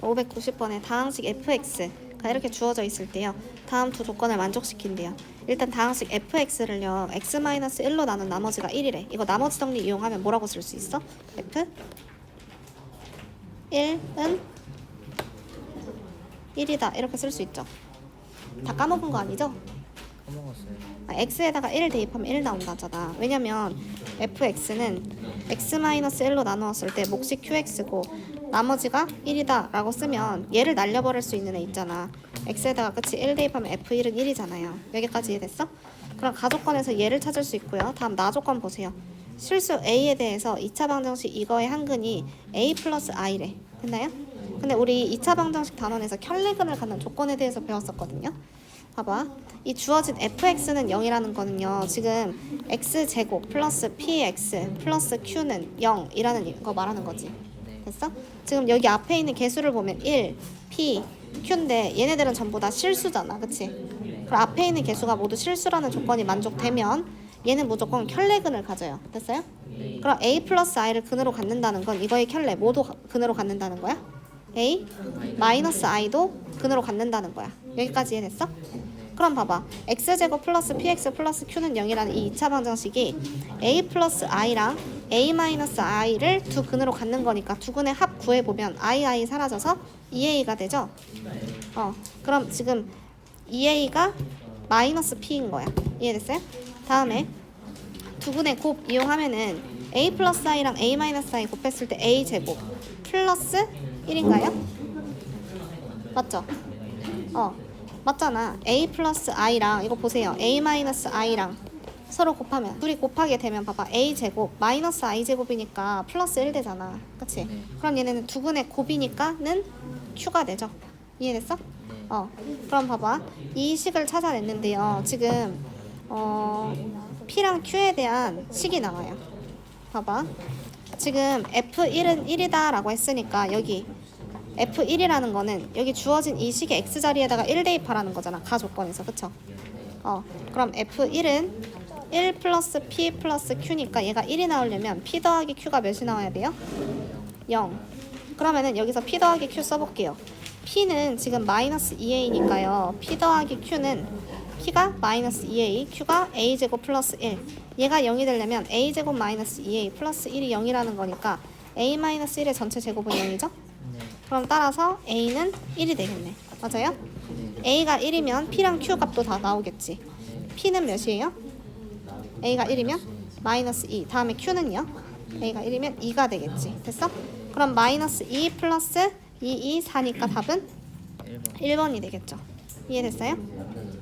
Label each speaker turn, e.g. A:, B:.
A: 590번에 다항식 fx가 이렇게 주어져 있을 때요. 다음 두 조건을 만족시킨대요. 일단 다항식 fx를요. x-1로 나눈 나머지가 1이래. 이거 나머지 정리 이용하면 뭐라고 쓸 수 있어? f 1은 1이다. 이렇게 쓸 수 있죠. 다 까먹은 거 아니죠? 아, x에다가 1 대입하면 1 나온다잖아. 왜냐면 fx는 x-1로 나누었을 때 몫이 qx고 나머지가 1이다 라고 쓰면 얘를 날려버릴 수 있는 애 있잖아. x에다가 그치 1 대입하면 f1은 1이잖아요. 여기까지 이해됐어? 그럼 가조건에서 얘를 찾을 수 있고요. 다음 나조건 보세요. 실수 a에 대해서 2차 방정식 이거의 한근이 a 플러스 i래. 됐나요? 근데 우리 2차 방정식 단원에서 켤레근을 갖는 조건에 대해서 배웠었거든요. 봐봐. 이 주어진 fx는 0이라는 거는요. 지금 x제곱 플러스 px 플러스 q는 0이라는 거 말하는 거지. 됐어? 지금 여기 앞에 있는 개수를 보면 1, p, q인데 얘네들은 전부 다 실수잖아. 그치? 그럼 앞에 있는 개수가 모두 실수라는 조건이 만족되면 얘는 무조건 켤레근을 가져요. 됐어요? 그럼 a 플러스 i를 근으로 갖는다는 건 이거의 켤레 모두 가- 근으로 갖는다는 거야? a 마이너스 i도 근으로 갖는다는 거야. 여기까지 이해됐어? 그럼 봐봐. x제곱 플러스 px 플러스 q는 0이라는 이 2차 방정식이 a 플러스 i랑 a 마이너스 i를 두 근으로 갖는 거니까 두 근의 합 구해보면 i, i 사라져서 2a가 되죠? 어, 그럼 지금 2a가 마이너스 p인 거야. 이해됐어요? 다음에 두 분의 곱 이용하면은 a 플러스 i랑 a 마이너스 i 곱했을 때 a 제곱 플러스 1인가요? 맞죠? 어 맞잖아. A 플러스 i랑 이거 보세요. A 마이너스 i랑 서로 곱하면 둘이 곱하게 되면 봐봐. A 제곱 마이너스 i 제곱이니까 플러스 1 되잖아. 그치?
B: 네.
A: 그럼 얘네는 두 분의 곱이니까는 q가 되죠. 이해됐어? 어. 그럼 봐봐. 이 식을 찾아냈는데요. 지금 어 P랑 Q에 대한 식이 나와요. 봐봐. 지금 F1은 1이다 라고 했으니까 여기 F1이라는 거는 여기 주어진 이 식의 X 자리에다가 1 대입하라는 거잖아 가 조건에서 그쵸? 어 그럼 F1은 1 플러스 P 플러스 Q니까 얘가 1이 나오려면 P 더하기 Q가 몇이 나와야 돼요? 0 그러면은 여기서 P 더하기 Q 써볼게요 P는 지금 마이너스 2A니까요 P 더하기 Q는 P가 마이너스 2A Q가 A제곱 플러스 1 얘가 0이 되려면 A제곱 마이너스 2A 플러스 1이 0이라는 거니까 A 마이너스 1의 전체 제곱은 0이죠?
B: 네.
A: 그럼 따라서 A는 1이 되겠네 맞아요?
B: 네.
A: A가 1이면 P랑 Q 값도 다 나오겠지 P는 몇이에요? A가 1이면 마이너스 2 다음에 Q는요? A가 1이면 2가 되겠지 됐어? 그럼 마이너스 2 플러스 2, 2, 4니까 답은
B: 1번.
A: 1번이 되겠죠 이해됐어요?